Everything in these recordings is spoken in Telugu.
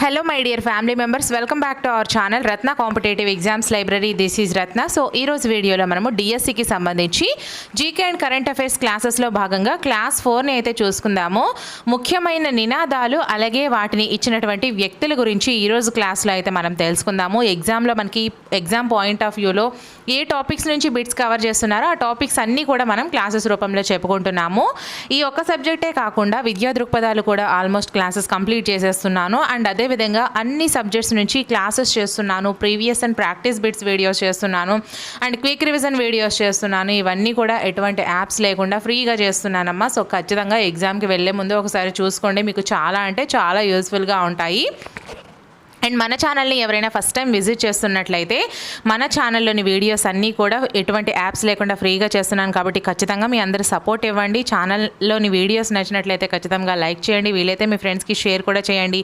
Hello my dear family members welcome back to our channel Ratna competitive exams library this is Ratna so ఈ రోజు వీడియోలో మనము డిఎస్సికి సంబంధించి జీకే అండ్ కరెంట్ అఫైర్స్ క్లాసెస్లో భాగంగా క్లాస్ ఫోర్ని అయితే చూసుకుందాము. ముఖ్యమైన నినాదాలు అలాగే వాటిని ఇచ్చినటువంటి వ్యక్తుల గురించి ఈరోజు క్లాస్లో అయితే మనం తెలుసుకుందాము. ఎగ్జామ్లో మనకి ఎగ్జామ్ పాయింట్ ఆఫ్ వ్యూలో ఏ టాపిక్స్ నుంచి బిట్స్ కవర్ చేస్తున్నారో ఆ టాపిక్స్ అన్నీ కూడా మనం క్లాసెస్ రూపంలో చెప్పుకుంటున్నాము. ఈ ఒక్క సబ్జెక్టే కాకుండా విద్యా దృక్పథాలు కూడా ఆల్మోస్ట్ క్లాసెస్ కంప్లీట్ చేసేస్తున్నాను. అండ్ అదేవిధంగా అన్ని సబ్జెక్ట్స్ నుంచి క్లాసెస్ చేస్తున్నాను previous and practice bits videos చేస్తున్నాను అండ్ క్విక్ రివిజన్ వీడియోస్ చేస్తున్నాను. ఇవన్నీ కూడా ఎటువంటి యాప్స్ లేకుండా ఫ్రీగా చేస్తున్నానమ్మా. సో ఖచ్చితంగా ఎగ్జామ్కి వెళ్ళే ముందు ఒకసారి చూసుకోండి. మీకు చాలా అంటే చాలా యూస్ఫుల్గా ఉంటాయి. అండ్ మన ఛానల్ని ఎవరైనా ఫస్ట్ టైం విజిట్ చేస్తున్నట్లయితే మన ఛానల్లోని వీడియోస్ అన్నీ కూడా ఎటువంటి యాప్స్ లేకుండా ఫ్రీగా చేస్తున్నాను కాబట్టి ఖచ్చితంగా మీ అందరు సపోర్ట్ ఇవ్వండి. ఛానల్లోని వీడియోస్ నచ్చినట్లయితే ఖచ్చితంగా లైక్ చేయండి. వీలైతే మీ ఫ్రెండ్స్కి షేర్ కూడా చేయండి.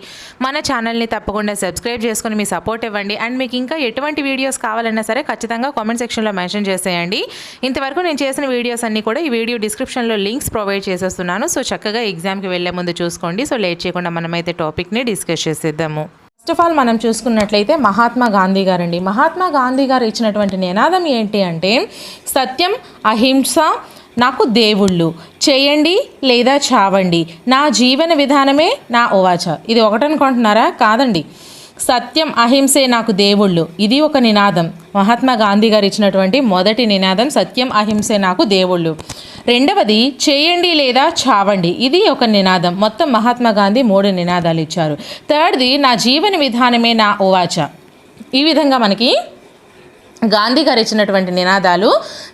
మన ఛానల్ని తప్పకుండా సబ్స్క్రైబ్ చేసుకొని మీ సపోర్ట్ ఇవ్వండి. అండ్ మీకు ఇంకా ఎటువంటి వీడియోస్ కావాలన్నా సరే ఖచ్చితంగా కామెంట్ సెక్షన్లో మెన్షన్ చేసేయండి. ఇంతవరకు నేను చేసిన వీడియోస్ అన్నీ కూడా ఈ వీడియో డిస్క్రిప్షన్లో లింక్స్ ప్రొవైడ్ చేసేస్తున్నాను. సో చక్కగా ఎగ్జామ్కి వెళ్ళే ముందు చూసుకోండి. సో లేట్ చేయకుండా మనమైతే టాపిక్ని డిస్కస్ చేసేద్దాము. ఫస్ట్ ఆఫ్ ఆల్ మనం చూసుకున్నట్లయితే మహాత్మా గాంధీ గారండి. మహాత్మా గాంధీ గారు ఇచ్చినటువంటి నినాదం ఏంటి అంటే సత్యం అహింస నాకు దేవుళ్ళు. చేయండి లేదా చావండి. నా జీవన విధానమే నా ఓవాచ. ఇది ఒకటనుకుంటున్నారా? కాదండి. సత్యం అహింసే నాకు దేవుళ్ళు. ఇది ఒక నినాదం. మహాత్మా గాంధీ గారు ఇచ్చినటువంటి మొదటి నినాదం సత్యం అహింసే నాకు దేవుళ్ళు. రెండవది చేయండి లేదా చావండి. ఇది ఒక నినాదం. మొత్తం మహాత్మా గాంధీ మూడు నినాదాలు ఇచ్చారు. థర్డ్ది నా జీవన విధానమే నా ఓవాచ. ఈ విధంగా మనకి గాంధీ గారు ఇచ్చినటువంటి నినాదాలు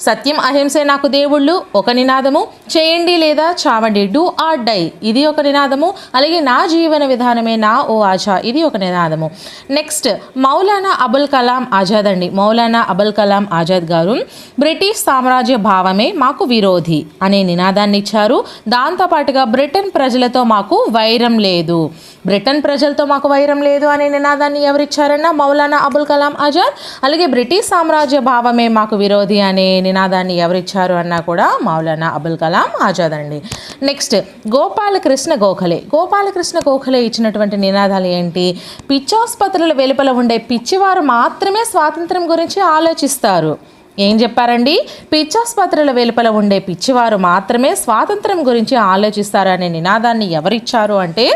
సత్యం అహింసే నాకు దేవుళ్ళు ఒక నినాదము చేయండి లేదా చావండి డూ ఆర్ డై ఇది ఒక నినాదము అలాగే నా జీవన విధానమే నా ఓ ఆజా ఇది ఒక నినాదము. నెక్స్ట్ మౌలానా అబుల్ కలాం ఆజాద్ అండి. మౌలానా అబుల్ కలాం ఆజాద్ గారు బ్రిటిష్ సామ్రాజ్య భావమే మాకు విరోధి అనే నినాదాన్ని ఇచ్చారు. దాంతోపాటుగా బ్రిటన్ ప్రజలతో మాకు వైరం లేదు. బ్రిటన్ ప్రజలతో మాకు వైరం లేదు అనే నినాదాన్ని ఎవరిచ్చారన్నా మౌలానా అబుల్ కలాం ఆజాద్? అలాగే బ్రిటిష్ సామ్రాజ్య భావమే మాకు విరోధి అనే నినాదాన్ని ఎవరిచ్చారు అన్నా కూడా మౌలానా అబుల్ కలాం ఆజాద్ అండి నెక్స్ట్ గోపాలకృష్ణ గోఖలే. గోపాలకృష్ణ గోఖలే ఇచ్చినటువంటి నినాదాలు ఏంటి? పిచ్చాసుపత్రుల వెలుపల ఉండే పిచ్చివారు మాత్రమే స్వాతంత్రం గురించి ఆలోచిస్తారు. ఏం చెప్పారండి? పిచ్చాసుపత్రుల వెలుపల ఉండే పిచ్చివారు మాత్రమే స్వాతంత్రం గురించి ఆలోచిస్తారు అనే నినాదాన్ని ఎవరిచ్చారు అంటే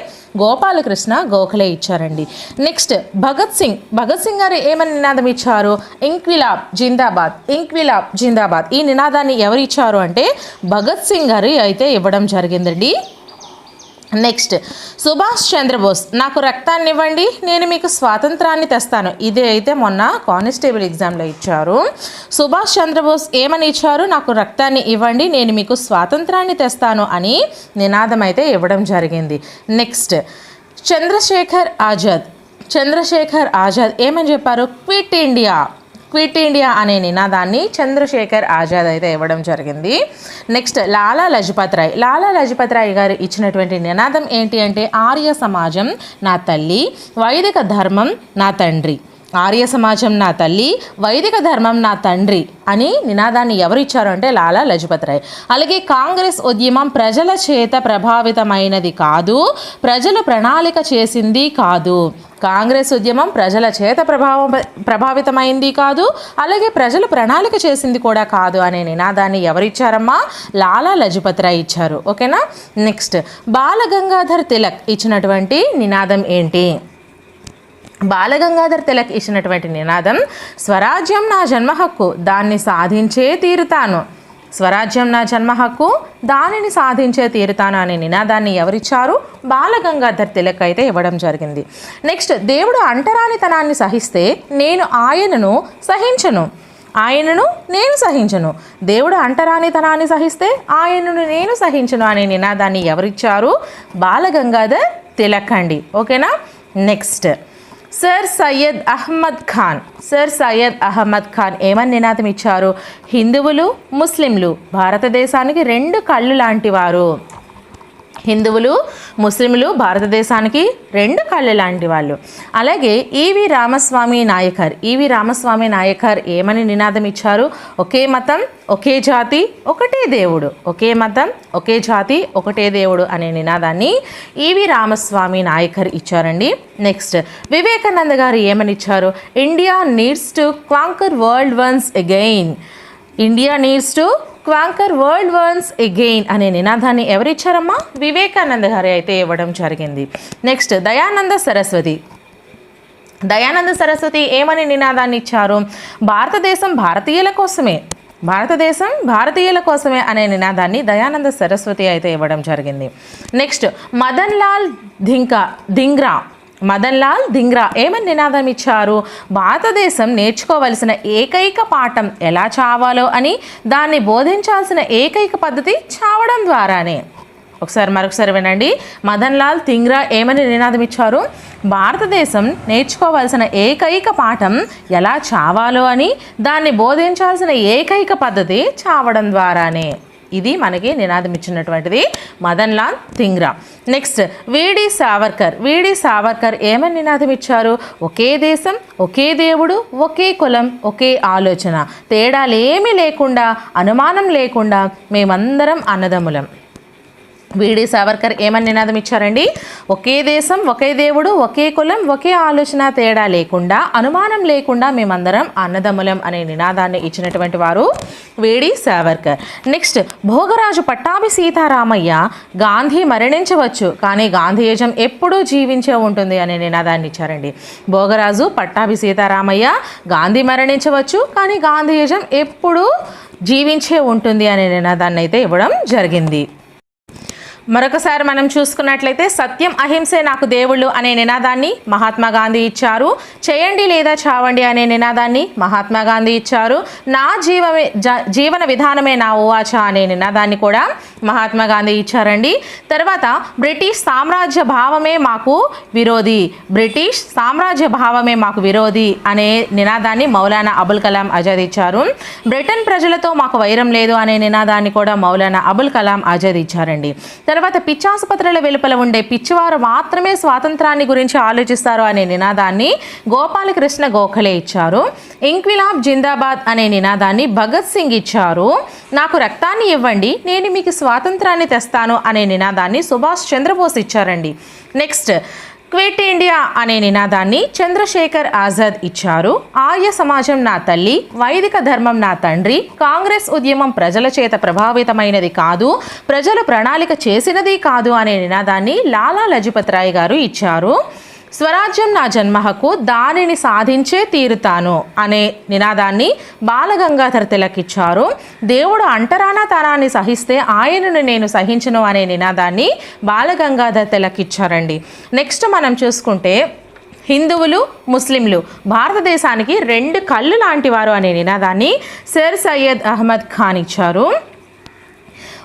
గోపాలకృష్ణ గోఖలే ఇచ్చారండి. నెక్స్ట్ భగత్ సింగ్. భగత్ సింగ్ గారు ఏమని నినాదం ఇచ్చారు? ఇంక్విలాబ్ జిందాబాద్. ఇంక్విలాబ్ జిందాబాద్. ఈ నినాదాన్ని ఎవరు ఇచ్చారు అంటే భగత్ సింగ్ గారు అయితే ఇవ్వడం జరిగిందండి. నెక్స్ట్ సుభాష్ చంద్రబోస్ నాకు రక్తాన్ని ఇవ్వండి నేను మీకు స్వాతంత్రాన్ని తెస్తాను. ఇది అయితే మొన్న కానిస్టేబుల్ ఎగ్జామ్లో ఇచ్చారు. సుభాష్ చంద్రబోస్ ఏమని ఇచ్చారు? నాకు రక్తాన్ని ఇవ్వండి నేను మీకు స్వాతంత్రాన్ని తెస్తాను అని నినాదం అయితే ఇవ్వడం జరిగింది. నెక్స్ట్ చంద్రశేఖర్ ఆజాద్ చంద్రశేఖర్ ఆజాద్ ఏమని చెప్పారు? Quit India. క్విట్ ఇండియా అనే నినాదాన్ని చంద్రశేఖర్ ఆజాద్ అయితే ఇవ్వడం జరిగింది. నెక్స్ట్ లాలా లజపత్ రాయ్ లాలా లజపత్ రాయ్ గారు ఇచ్చినటువంటి నినాదం ఏంటి అంటే ఆర్య సమాజం నా తల్లి వైదిక ధర్మం నా తండ్రి. ఆర్య సమాజం నా తల్లి వైదిక ధర్మం నా తండ్రి అని నినాదాన్ని ఎవరిచ్చారు అంటే లాలా లజపత్ రాయ్. అలాగే కాంగ్రెస్ ఉద్యమం ప్రజల చేత ప్రభావితమైనది కాదు ప్రజలు ప్రణాళిక చేసింది కాదు. కాంగ్రెస్ ఉద్యమం ప్రజల చేత ప్రభావం ప్రభావితమైంది కాదు అలాగే ప్రజలు ప్రణాళిక చేసింది కూడా కాదు అనే నినాదాన్ని ఎవరిచ్చారమ్మా? లాలా లజపత్ రాయ్ ఇచ్చారు. ఓకేనా? నెక్స్ట్ బాలగంగాధర్ తిలక్ ఇచ్చినటువంటి నినాదం ఏంటి? బాలగంగాధర్ తిలక్ ఇచ్చినటువంటి నినాదం స్వరాజ్యం నా జన్మ హక్కు దాన్ని సాధించే తీరుతాను. స్వరాజ్యం నా జన్మ హక్కు దానిని సాధించే తీరుతాను అనే నినాదాన్ని ఎవరిచ్చారు? బాలగంగాధర్ తిలక్ అయితే ఇవ్వడం జరిగింది. నెక్స్ట్ దేవుడు అంటరానితనాన్ని సహిస్తే నేను ఆయనను సహించను. ఆయనను నేను సహించను. దేవుడు అంటరానితనాన్ని సహిస్తే ఆయనను నేను సహించను అనే నినాదాన్ని ఎవరిచ్చారు? బాలగంగాధర్ తిలక్ అండి. ఓకేనా? Next Sir Syed Ahmed Khan Sir Syed Ahmed Khan ఏమని నినాదం ఇచ్చారు? హిందువులు ముస్లింలు భారతదేశానికి రెండు కళ్ళు లాంటివారు హిందువులు ముస్లింలు భారతదేశానికి రెండు కళ్ళు లాంటి వాళ్ళు. అలాగే ఈవి రామస్వామి నాయకర్. ఈవి రామస్వామి నాయకర్ ఏమని నినాదం ఇచ్చారు? ఒకే మతం ఒకే జాతి ఒకటే దేవుడు. ఒకే మతం ఒకే జాతి ఒకటే దేవుడు అనే నినాదాన్ని ఈవి రామస్వామి నాయకర్ ఇచ్చారండి. నెక్స్ట్ వివేకానంద గారు ఏమని ఇచ్చారు? India needs to conquer world once again. India needs to conquer world once again అనే నినాదాన్ని ఎవరిచ్చారమ్మా? వివేకానంద గారి అయితే ఇవ్వడం జరిగింది. నెక్స్ట్ దయానంద సరస్వతి. దయానంద సరస్వతి ఏమని నినాదాన్ని ఇచ్చారు? భారతదేశం భారతీయుల కోసమే. భారతదేశం భారతీయుల కోసమే అనే నినాదాన్ని దయానంద సరస్వతి అయితే ఇవ్వడం జరిగింది. నెక్స్ట్ మదన్ లాల్ ధింకా ధింగ్రా. మదన్ లాల్ ధింగ్రా ఏమని నినాదం ఇచ్చారు? భారతదేశం నేర్చుకోవలసిన ఏకైక పాఠం ఎలా చావాలో అని దాన్ని బోధించాల్సిన ఏకైక పద్ధతి చావడం ద్వారానే. ఒకసారి మరొకసారి వినండి. మదన్ లాల్ ధింగ్రా ఏమని నినాదం ఇచ్చారు? భారతదేశం నేర్చుకోవాల్సిన ఏకైక పాఠం ఎలా చావాలో అని దాన్ని బోధించాల్సిన ఏకైక పద్ధతి చావడం ద్వారానే. ఇది మనకి నినాదం ఇచ్చినటువంటిది Madan Lal Dhingra. Next V D Savarkar. V D Savarkar ఏమని నినాదం ఇచ్చారు ఒకే దేశం ఒకే దేవుడు ఒకే కులం ఒకే ఆలోచన. తేడాలేమీ లేకుండా అనుమానం లేకుండా మేమందరం అన్నదమ్ములం. వీడి సావర్కర్ ఏమని నినాదం ఇచ్చారండి? ఒకే దేశం ఒకే దేవుడు ఒకే కులం ఒకే ఆలోచన తేడా లేకుండా అనుమానం లేకుండా మేమందరం అన్నదమ్ములం అనే నినాదాన్ని ఇచ్చినటువంటి వారు V D Savarkar. Next Bhogaraju Pattabhi Sitaramayya Gandhi మరణించవచ్చు కానీ గాంధీయజం ఎప్పుడూ జీవించే ఉంటుంది అనే నినాదాన్ని ఇచ్చారండి. భోగరాజు పట్టాభి సీతారామయ్య గాంధీ మరణించవచ్చు కానీ గాంధీయజం ఎప్పుడూ జీవించే ఉంటుంది అనే నినాదాన్ని అయితే ఇవ్వడం జరిగింది. మరొకసారి మనం చూసుకున్నట్లయితే సత్యం అహింసే నాకు దేవుళ్ళు అనే నినాదాన్ని మహాత్మా గాంధీ ఇచ్చారు. చేయండి లేదా చావండి అనే నినాదాన్ని మహాత్మా గాంధీ ఇచ్చారు. నా జీవమే జీవన విధానమే నా ఓవాచ అనే నినాదాన్ని కూడా మహాత్మా గాంధీ ఇచ్చారండి. తర్వాత బ్రిటిష్ సామ్రాజ్య భావమే మాకు విరోధి. బ్రిటిష్ సామ్రాజ్య భావమే మాకు విరోధి అనే నినాదాన్ని మౌలానా అబుల్ కలాం ఆజాద్ ఇచ్చారు. బ్రిటన్ ప్రజలతో మాకు వైరం లేదు అనే నినాదాన్ని కూడా మౌలానా అబుల్ కలాం ఆజాద్ ఇచ్చారండి. తర్వాత పిచ్చాసుపత్రుల వెలుపల ఉండే పిచ్చివారు మాత్రమే స్వాతంత్రాన్ని గురించి ఆలోచిస్తారు అనే నినాదాన్ని గోపాలకృష్ణ గోఖలే ఇచ్చారు. ఇంక్విలాబ్ జిందాబాద్ అనే నినాదాన్ని భగత్ సింగ్ ఇచ్చారు. నాకు రక్తాన్ని ఇవ్వండి నేను మీకు స్వాతంత్రాన్ని తెస్తాను అనే నినాదాన్ని సుభాష్ చంద్రబోస్ ఇచ్చారండి. నెక్స్ట్ క్విట్ ఇండియా అనే నినాదాన్ని చంద్రశేఖర్ ఆజాద్ ఇచ్చారు. ఆర్య సమాజం నా తల్లి వైదిక ధర్మం నా తండ్రి కాంగ్రెస్ ఉద్యమం ప్రజల చేత ప్రభావితమైనది కాదు ప్రజలు ప్రణాళిక చేసినది కాదు అనే నినాదాన్ని లాలా లజపతిరాయ్ గారు ఇచ్చారు. స్వరాజ్యం నా జన్మ హక్కు దానిని సాధించే తీరుతాను అనే నినాదాన్ని బాలగంగాధర్ తిలక్ ఇచ్చారు దేవుడు అంటరానా తరాన్ని సహిస్తే ఆయనను నేను సహించను అనే నినాదాన్ని బాలగంగాధర్ తిలక్ ఇచ్చారండి నెక్స్ట్ మనం చూసుకుంటే హిందువులు ముస్లింలు భారతదేశానికి రెండు కళ్ళు లాంటివారు అనే నినాదాన్ని సర్ సయ్యద్ అహ్మద్ ఖాన్ ఇచ్చారు.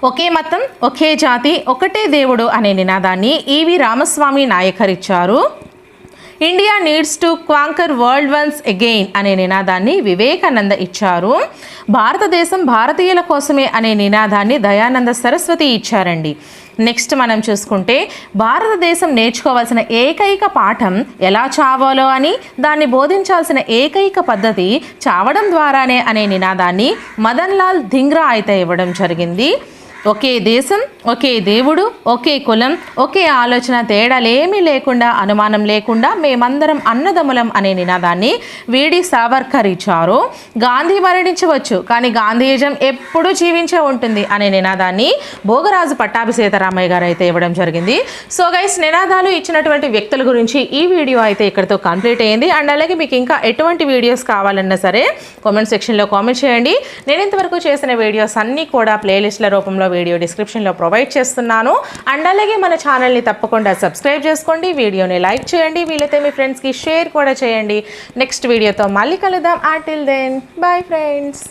ఒకే మతం ఒకే జాతి ఒకటే దేవుడు అనే నినాదాన్ని E V Ramaswamy నాయకరిచ్చారు. India needs to conquer world once again అనే నినాదాన్ని వివేకానంద ఇచ్చారు. భారతదేశం భారతీయుల కోసమే అనే నినాదాన్ని దయానంద సరస్వతి ఇచ్చారండి. నెక్స్ట్ మనం చూసుకుంటే భారతదేశం నేర్చుకోవాల్సిన ఏకైక పాఠం ఎలా చావాలో అని దాన్ని బోధించాల్సిన ఏకైక పద్ధతి చావడం ద్వారానే అనే నినాదాన్ని మదన్ లాల్ ధింగ్రా అయితే ఇవ్వడం జరిగింది. ఒకే దేశం ఒకే దేవుడు ఒకే కులం ఒకే ఆలోచన తేడాలేమీ లేకుండా అనుమానం లేకుండా మేమందరం అన్నదమ్ములం అనే నినాదాన్ని వీడి సావర్కర్ ఇచ్చారు. గాంధీ మరణించవచ్చు కానీ గాంధీజం ఎప్పుడూ జీవించే ఉంటుంది అనే నినాదాన్ని భోగరాజు పట్టాభి సీతారామయ్య గారు అయితే ఇవ్వడం జరిగింది. సో గైస్ నినాదాలు ఇచ్చినటువంటి వ్యక్తుల గురించి ఈ వీడియో అయితే ఇక్కడితో కంప్లీట్ అయ్యింది అండ్ అలాగే మీకు ఇంకా ఎటువంటి వీడియోస్ కావాలన్నా సరే కామెంట్ సెక్షన్లో కామెంట్ చేయండి. నేను ఇంతవరకు చేసిన వీడియోస్ అన్నీ కూడా ప్లేలిస్ట్ల రూపంలో వీడియో డిస్క్రిప్షన్లో ప్రొవైడ్ చేస్తున్నాను. అండ్ అలాగే మన ఛానల్ని తప్పకుండా సబ్స్క్రైబ్ చేసుకోండి. వీడియోని లైక్ చేయండి. వీలైతే మీ ఫ్రెండ్స్కి షేర్ కూడా చేయండి. నెక్స్ట్ వీడియోతో మళ్ళీ కలుద్దాం. ఆటిల్ దెన్ బాయ్ ఫ్రెండ్స్